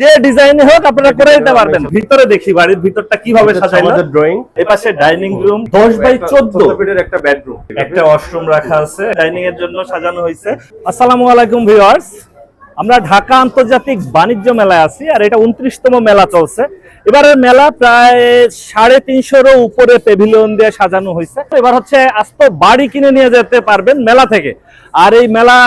যে ডিজাইনে হোক আপনারা করে দিতে পারবেন। ভিতরে দেখি বাড়ির ভিতরটা কীভাবে সাজাইলো। আমাদের ড্রয়িং এই পাশে ডাইনিং রুম দশ বাই চোদ্দ। ফিটের একটা বেডরুম একটা ওয়াশরুম রাখা আছে। ডাইনিং এর জন্য সাজানো হয়েছে। আসসালামু আলাইকুম ভিউয়ার্স আমরা ঢাকা আন্তর্জাতিক বাণিজ্য মেলায় আছি, আর এটা উনত্রিশতম মেলা চলছে। এবারের মেলা প্রায় সাড়ে তিনশোরও উপরে পেভিলিয়ন দিয়ে সাজানো হয়েছে। এবার হচ্ছে আস্ত বাড়ি কিনে নিয়ে যেতে পারবেন মেলা থেকে। আর এই মেলা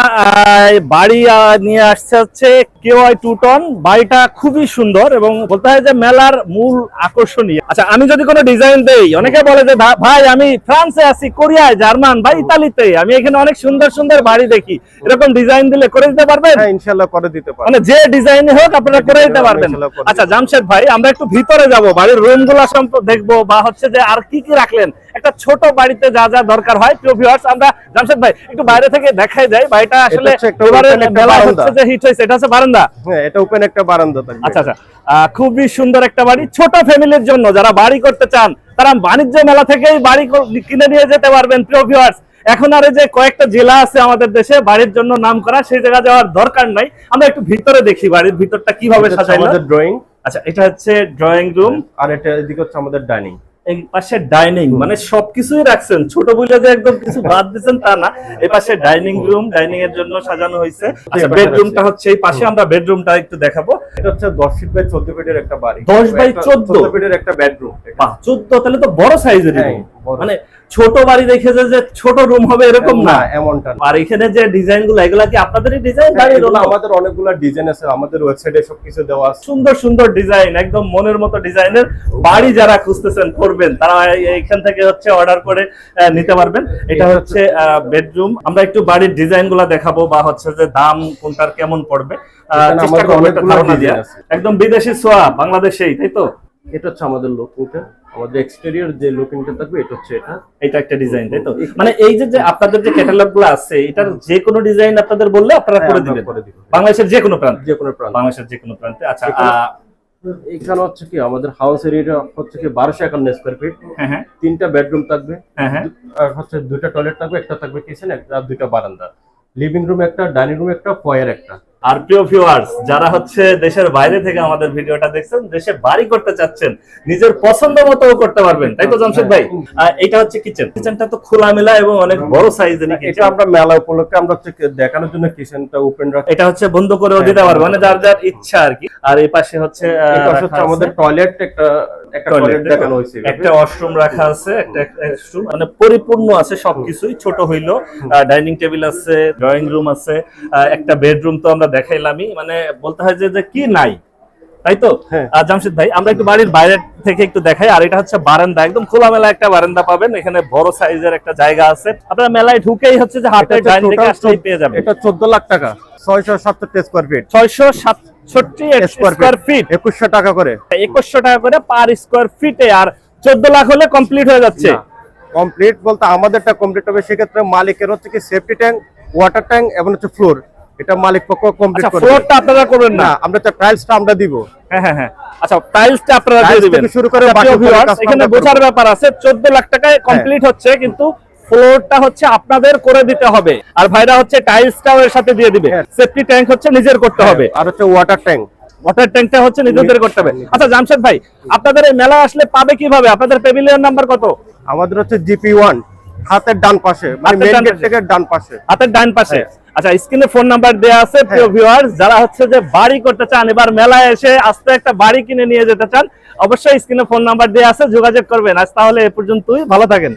বাড়ি নিয়ে আসছে হচ্ছে কেওয়াই টু টন। বাড়িটা খুবই সুন্দর এবং বলতে হয় যে মেলার মূল আকর্ষণীয়। আচ্ছা আমি যদি কোনো ডিজাইন দেই, অনেকে বলে যে ভাই, আমি ফ্রান্সে আছি, কোরিয়ায়, জার্মান বা ইতালিতে। আমি এখানে অনেক সুন্দর সুন্দর বাড়ি দেখি। এরকম ডিজাইন দিলে করে দিতে পারবেন? হ্যাঁ ইনশাআল্লাহ করে দিতে পারব মানে যে ডিজাইনে হোক আপনারা করে দিতে পারবেন। আচ্ছা জামশেদ ভাই আমরা একটু ভিতরে যাব বাড়ির রুম দেখব বা হচ্ছে যে আর কি কি রাখলেন। একটা ছোট বাড়িতে যা যা দরকার হয় প্রিয় ভিউয়ার্স আমরা জামশেদ ভাই একটু বাইরে থেকে দেখাই যাই বাড়িটা আসলে এবারে মেলা হচ্ছে যে হিট হয়েছে এটা হচ্ছে বারান্দা? হ্যাঁ এটা ওপেন একটা বারান্দা থাকবে। আচ্ছা আচ্ছা। খুবই সুন্দর একটা বাড়ি ছোট ফ্যামিলির জন্য যারা বাড়ি করতে চান তারা বাণিজ্য মেলা থেকেই বাড়ি কিনে নিয়ে যেতে পারবেন প্রিয় ভিউয়ার্স এখন আর এই যে কয়েকটা জেলা আছে আমাদের দেশে বাড়ির জন্য নাম করা সেই জায়গা যাওয়ার দরকার নাই। আমরা একটু ভিতরে দেখি বাড়ির ভিতরটা কীভাবে সাজাইলো। ড্রয়িং আচ্ছা এটা হচ্ছে ড্রয়িং রুম আর এটা এদিকে হচ্ছে আমাদের ডাইনিং এই পাশে ডাইনিং মানে সবকিছুই রাখছেন। ছোট যে একদম কিছু বাদ দিচ্ছেন তা না। এই পাশে ডাইনিং রুম ডাইনিং এর জন্য সাজানো হয়েছে। আচ্ছা বেডরুমটা হচ্ছে এই পাশে আমরা বেডরুমটা একটু দেখাবো। এটা হচ্ছে 10 ফিট বাই 14 ফিটের একটা বাড়ি। 10 by 14 14 ফিটের একটা বেডরুম বাহ চোদ্দ তাহলে তো বড় সাইজের হ্যাঁ, বড়। মানে ছোট বাড়ি দেখে যে ছোট রুম হবে এরকম না। এমনটা আর এখানে যে ডিজাইনগুলো এগুলা কি আপনাদেরই ডিজাইন হ্যাঁ, এগুলো আমাদের অনেকগুলো ডিজাইন আছে আমাদের ওয়েবসাইটে সবকিছু দেওয়া আছে। সুন্দর সুন্দর ডিজাইন একদম মনের মতো ডিজাইনের বাড়ি যারা খুঁজতেছেন করবেন তারা এখান থেকে হচ্ছে অর্ডার করে নিতে পারবেন। এটা হচ্ছে বেডরুম আমরা একটু বাড়ির ডিজাইনগুলা দেখাবো বা হচ্ছে যে দাম কোনটার কেমন পড়বে। চেষ্টা করব। একদম বিদেশি সোয়া বাংলাদেশেই তাই তো? এটা হচ্ছে আমাদের লুকিংটা আমাদের এক্সটেরিয়র যে লুকিংটা থাকবে এটা হচ্ছে এটা। এটা একটা ডিজাইন তাই তো? মানে এই যে যে আপনাদের যে ক্যাটালগগুলো আছে এটার যে কোনো ডিজাইন আপনাদের বললে আপনারা হ্যাঁ, করে দিবেন। বাংলাদেশের যে কোনো প্রান্ত। যে কোনো প্রান্ত। বাংলাদেশের যে কোনো প্রান্তে। আচ্ছা এখানে- হচ্ছে কি আমাদের হাউস এরিয়াটা হচ্ছে কি বারোশো একান্ন স্কোয়ার ফিট হ্যাঁ হ্যাঁ। তিনটা বেডরুম থাকবে। হ্যাঁ হ্যাঁ। আর হচ্ছে দুইটা টয়লেট থাকবে একটা থাকবে কিচেন একটা দুইটা বারান্দা। লিভিং রুম একটা ডাইনিং রুম একটা ফয়ার একটা। আর প্রিয় ভিউয়ার্স যারা হচ্ছে দেশের বাইরে থেকে আমাদের ভিডিওটা দেখছেন দেশে বাড়ি করতে চাচ্ছেন নিজের পছন্দ মতো করতে পারবেন। তাই তো জামশেদ ভাই? এটা হচ্ছে কিচেন কিচেনটা তো খোলামেলা এবং অনেক বড় সাইজের এটা আমরা মেলা উপলক্ষে আমরা হচ্ছে দেখানোর জন্য কিচেনটা ওপেন রাখি। এটা হচ্ছে বন্ধ করেও দিতে পারবে মানে যার যার ইচ্ছা আর কি। আর এই পাশে হচ্ছে। আমাদের টয়লেট একটা একটা টয়লেট দেখানো হয়েছে একটা ওয়াশরুম রাখা আছে একটা ওয়াশরুম মানে পরিপূর্ণ আছে সবকিছুই ছোট হইল। ডাইনিং টেবিল আছে ড্রয়িং রুম আছে একটা বেডরুম তো আমরা দেখাইলামই মানে বলতে হয় যে কি নাই তাই তো? হ্যাঁ। আর জামশেদ ভাই আমরা একটু বাড়ির বাইরে থেকে একটু দেখাই আর এটা হচ্ছে বারান্দা একদম খোলামেলা একটা বারান্দা পাবেন এখানে বড় সাইজের একটা জায়গা আছে। আপনারা মেলায় ঢুকেই হচ্ছে যে এটা ডাইন দিকে আসলেই পেয়ে যাবেন। এটা চোদ্দ লাখ টাকা ছয়শো সাতষট্টি স্কোয়ার ফিট ছয়শো সাতষট্টি স্কোয়ার ফিট একুশশো টাকা করে। একুশশো টাকা করে পার স্কোয়ার ফিটে আর চোদ্দ লাখ হলে কমপ্লিট হয়ে যাচ্ছে। কমপ্লিট বলতে আমাদেরটা কমপ্লিট হবে সেক্ষেত্রে মালিকের হচ্ছে কি সেফটি ট্যাঙ্ক ওয়াটার ট্যাঙ্ক এবং হচ্ছে ফ্লোর এটা মালিক পক্ষ কমপ্লিট করবে ফ্লোরটা আপনারা করবেন না? আমরা তো টাইলসটা আমরা দিব। হ্যাঁ হ্যাঁ হ্যাঁ। আচ্ছা টাইলসটা আপনারা দিয়ে দিবেন। শুরু করে আচ্ছা, বাকি এখানে বোঝার ব্যাপার আছে 14 লাখ টাকায় কমপ্লিট হচ্ছে কিন্তু ফ্লোরটা হচ্ছে আপনাদের করে দিতে হবে। আর ভাইরা হচ্ছে টাইলসটাও এর সাথে দিয়ে দিবে। হ্যাঁ। সেফটি ট্যাঙ্ক হচ্ছে নিজের করতে হবে। আর হচ্ছে ওয়াটার ট্যাঙ্ক ওয়াটার ট্যাঙ্কটা হচ্ছে নিজেদের করতে হবে। আচ্ছা জামশেদ ভাই আপনাদের এই মেলা আসলে পাবে কীভাবে? আপনাদের পেভিলিয়ন নাম্বার কত? আমাদের হচ্ছে জিপি ওয়ান হাতের ডান পাশে মানে হাতের ডান গেট পাশে। থেকে ডান পাশে। হাতের ডান পাশে। হ্যাঁ। আচ্ছা স্ক্রিনে ফোন নাম্বার দেওয়া আছে প্রিয় ভিউয়ার্স যারা হচ্ছে যে বাড়ি করতে চান এবার মেলায় এসে আস্তে একটা বাড়ি কিনে নিয়ে যেতে চান অবশ্যই স্ক্রিনে ফোন নাম্বার দেওয়া আছে যোগাযোগ করবেন। আজ তাহলে এ পর্যন্তই ভালো থাকেন।